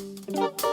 Su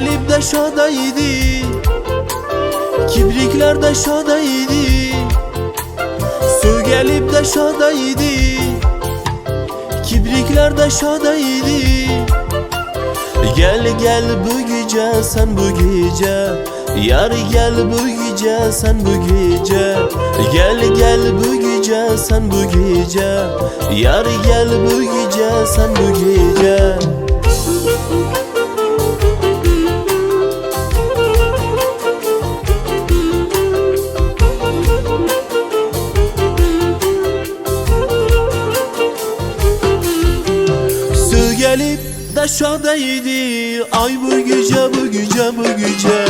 gelip de şadaydı. Kibrikler de şadaydı. Su gelip de şadaydı. Kibrikler de şadaydı. Gel gel bu gece sen bu gece. Yar gel bu gece sen bu gece. Gel gel bu gece sen bu gece. Yar gel bu gece sen bu gece gelip de şadaydı Ay bu gece bu gece bu gece.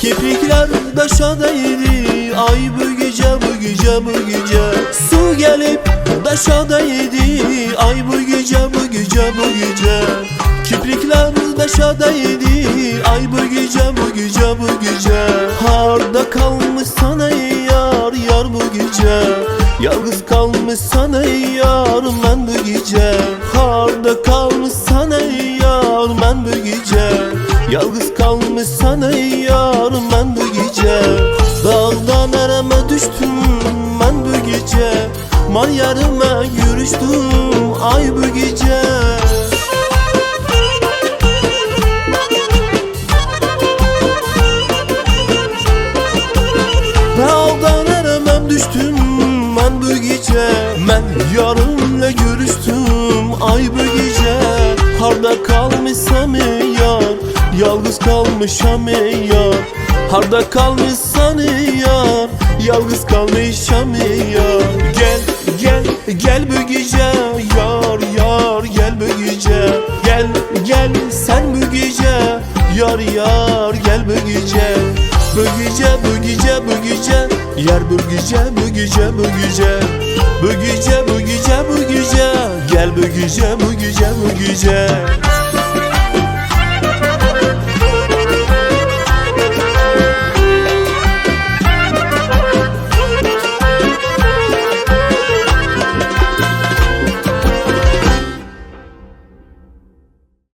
Kiprikler de şadaydı Ay bu gece bu gece bu gece. Su gelip de şadaydı Ay bu gece bu gece bu gece. Kiprikler de şadaydı Ay bu gece bu gece bu gece. Harda kalmış sana yar yar bu gece. Yalnız kalmış sana yar ben bu gece kalmış sana yar ben bu gece Dağdan arama düştüm ben bu gece Man yarıma yürüştüm ay bu gece. Dağdan aramam düştüm ben bu gece Ben yarınla görüştüm ay bu gece. Harda kalmışsam yar Yalnız kalmışam yar. Harda kalmışsan yar Yalnız kalmışam yar. Gel gel gel bu gece Yar yar gel bu gece. Gel gel sen bu gece Yar yar gel bu gece. Bu gece bu gece bu gece Yar bu gece bu gece bu gece. Bu gece bu gece bu gece Gel bu gece bu gece bu gece